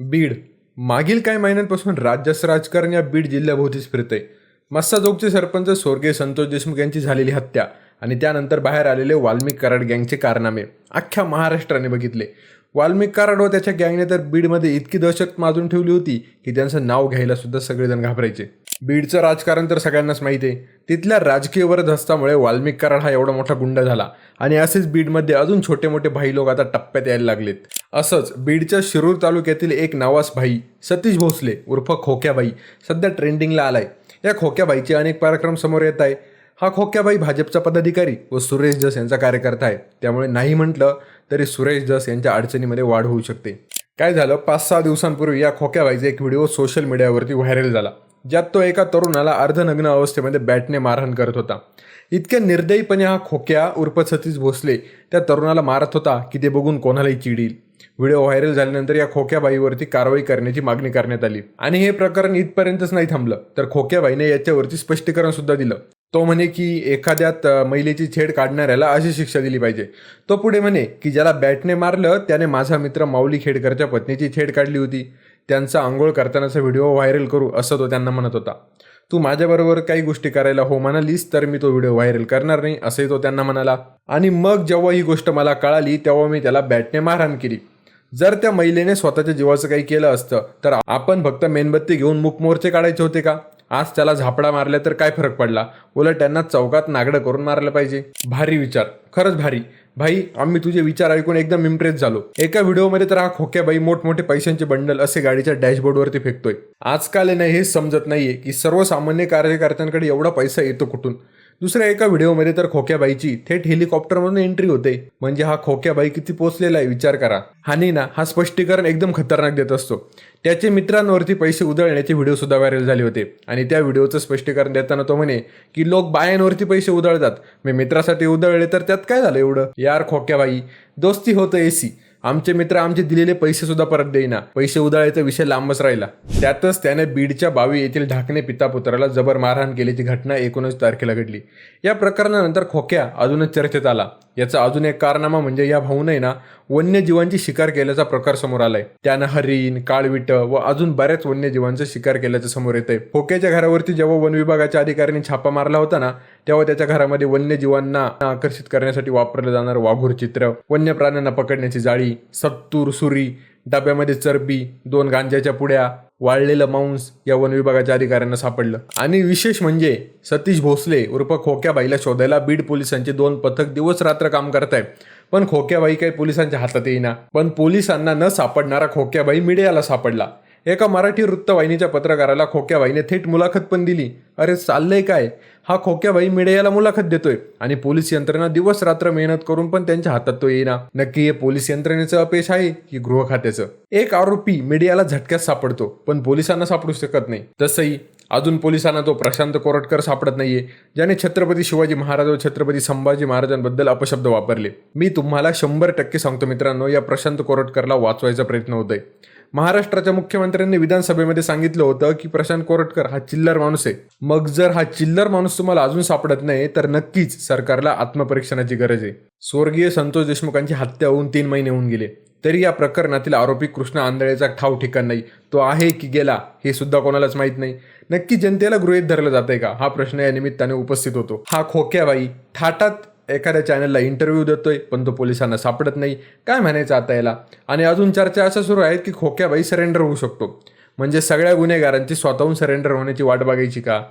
बीड. मागील काही महिन्यांपासून राज्यास राजकारण या बीड जिल्ह्याभोवतीच फिरतंय. मस्साजोगचे सरपंच स्वर्गीय संतोष देशमुख यांची झालेली हत्या आणि त्यानंतर बाहेर आलेले वाल्मिक कराड गँगचे कारनामे अख्ख्या महाराष्ट्राने बघितले. वाल्मिक कराड व त्याच्या गँगने तर बीडमध्ये इतकी दहशत माजून ठेवली होती की त्यांचं नाव घ्यायला सुद्धा सगळेजण घाबरायचे. बीडचं राजकारण तर सगळ्यांनाच माहिती आहे तिथल्या राजकीय वरधस्तामुळे वाल्मिक कराड हा एवढा मोठा गुंड झाला. आणि असेच बीडमध्ये अजून छोटे मोठे भाई लोक आता टप्प्यात यायला लागलेत. असंच बीडच्या शिरूर तालुक्यातील एक नावास भाई सतीश भोसले उर्फ खोक्याबाई सध्या ट्रेंडिंगला आलाय. या खोक्याबाईचे अनेक पराक्रम समोर येत आहे. हा खोक्याबाई भाजपचा पदाधिकारी व सुरेश जस यांचा कार्यकर्ता आहे. त्यामुळे नाही म्हटलं तरी सुरेश जस यांच्या अडचणीमध्ये वाढ होऊ शकते. काय झालं? पाच सहा दिवसांपूर्वी या खोक्याबाईचा एक व्हिडिओ सोशल मीडियावरती व्हायरल झाला. ज्यात तो एका तरुणाला अर्धनग्न अवस्थेमध्ये बॅटने मारहाण करत होता. इतक्या निर्दयीपणे हा खोक्या उर्फ सतीश भोसले त्या तरुणाला मारत होता की ते बघून कोणालाही चिडील. व्हिडिओ व्हायरल झाल्यानंतर या खोक्याबाईवरती कारवाई करण्याची मागणी करण्यात आली. आणि हे प्रकरण इथपर्यंतच नाही थांबलं तर खोक्याबाईने याच्यावरती स्पष्टीकरण सुद्धा दिलं. तो म्हणे की एखाद्यात महिलेची छेड काढणाऱ्याला अशी शिक्षा दिली पाहिजे. तो पुढे म्हणे की ज्याला बॅटने मारलं त्याने माझा मित्र माऊली खेडकरच्या पत्नीची छेड काढली होती. त्यांचा आंघोळ करतानाचा व्हिडिओ व्हायरल करू असं तो त्यांना म्हणत होता. तू माझ्याबरोबर काही गोष्टी करायला हो म्हणालीस तर मी तो व्हिडिओ व्हायरल करणार नाही असंही तो त्यांना म्हणाला. आणि मग जेव्हा ही गोष्ट मला कळाली तेव्हा मी त्याला बॅटने मारहाण केली. जर त्या महिलेने स्वतःच्या जीवाचं काही केलं असतं तर आपण फक्त मेणबत्ती घेऊन मुखमोर्चे काढायचे होते का? आज त्याला झापडा मारल्या तर काय फरक पडला? उलट त्यांना चौकात नागडं करून मारलं पाहिजे. भारी विचार. खरंच भारी. भाई आम्ही तुझे विचार ऐकून एकदम इम्प्रेस झालो. एका व्हिडिओमध्ये तर हा खोक्याबाई मोठमोठे पैशांचे बंडल असे गाडीच्या डॅशबोर्डवरती फेकतोय. आजकाल नाही हे समजत नाहीये की सर्वसामान्य कार्यकर्त्यांकडे एवढा पैसा येतो कुठून? दुसऱ्या एका व्हिडिओमध्ये तर खोक्याबाईची थेट हेलिकॉप्टरमधून एंट्री होते. म्हणजे हा खोक्याबाई किती पोचलेला आहे विचार करा. हानी ना हा स्पष्टीकरण एकदम खतरनाक देत असतो. त्याचे मित्रांवरती पैसे उधळण्याचे व्हिडिओ सुद्धा व्हायरल झाले होते. आणि त्या व्हिडिओचं स्पष्टीकरण देताना तो म्हणे की लोक बायांवरती पैसे उधळतात. मी मित्रासाठी उधळले तर त्यात काय झालं एवढं? यार खोक्याबाई दोस्ती होतं एसी. आमचे मित्र आमचे दिलेले पैसे सुद्धा परत देईना. पैसे उधळायचा विषय लांबच राहिला. त्यातच त्याने बीडच्या बावी येथील ढाकणे पिता पुत्राला जबर मारहाण केल्याची घटना एकोणीस तारखेला घडली. या प्रकरणानंतर खोक्या अजूनच चर्चेत आला. याचा अजून एक कारनामा म्हणजे या भाऊने ना वन्यजीवांची शिकार केल्याचा प्रकार समोर आलाय. त्यानं हरिण काळविट व अजून बऱ्याच वन्यजीवांचा शिकार केल्याचं समोर येत आहे खोक्याच्या घरावरती जेव्हा वन विभागाच्या अधिकाऱ्यांनी छापा मारला होता ना तेव्हा त्याच्या घरामध्ये वन्यजीवांना आकर्षित करण्यासाठी वापरलं जाणारं वाघूर चित्र वन्य प्राण्यांना पकडण्याची जाळी सत्तूर सुरी डब्यामध्ये चरबी दोन गांजाच्या पुड्या वाळलेलं मांस या वन विभागाच्या अधिकाऱ्यांना सापडलं. आणि विशेष म्हणजे सतीश भोसले उर्फ खोक्याबाईला शोधायला बीड पोलिसांचे दोन पथक दिवस रात्र काम करतायत. पण खोक्याबाई काही पोलिसांच्या हातात येईना. पण पोलिसांना न सापडणारा खोक्याबाई मीडियाला सापडला. एका मराठी वृत्तवाहिनीच्या पत्रकाराला खोक्याबाईने थेट मुलाखत पण दिली. अरे चाललंय काय? हा खोक्याबाई मीडियाला मुलाखत देतोय आणि पोलीस यंत्रणा दिवस रात्र मेहनत करून पण त्यांच्या हातात तो येईना. नक्की हे पोलीस यंत्रणेचं अपयश आहे की गृह खात्याचं? एक आरोपी मीडियाला झटक्यात सापडतो पण पोलिसांना सापडू शकत नाही. तसंही अजून पोलिसांना तो प्रशांत कोरटकर सापडत नाहीये ज्याने छत्रपती शिवाजी महाराज व छत्रपती संभाजी महाराजांबद्दल अपशब्द वापरले. मी तुम्हाला शंभर टक्के सांगतो मित्रांनो या प्रशांत कोरटकरला वाचवायचा प्रयत्न होतोय. महाराष्ट्राच्या मुख्यमंत्र्यांनी विधानसभेमध्ये सांगितलं होतं की प्रशांत कोरटकर हा चिल्लर माणूस आहे. मग जर हा चिल्लर माणूस तुम्हाला अजून सापडत नाही तर नक्कीच सरकारला आत्मपरीक्षणाची गरज आहे. स्वर्गीय संतोष देशमुखांची हत्या होऊन तीन महिने होऊन गेले. तरी या प्रकरणातील आरोपी कृष्ण आंधळेचा ठाव ठिकाण नाही. तो आहे की गेला हे सुद्धा कोणालाच माहीत नाही. नक्की जनतेला गृहित धरलं जातंय का? हा प्रश्न या निमित्ताने उपस्थित होतो. हा खोक्याबाई थाटात एखाद्या चॅनलला इंटरव्ह्यू देतोय पण तो पोलिसांना सापडत नाही. काय म्हणायचं आता याला? आणि अजून चर्चा अशा सुरू आहेत की खोक्याबाई सरेंडर होऊ शकतो. म्हणजे सगळ्या गुन्हेगारांची स्वतःहून सरेंडर होण्याची वाट बघायची का?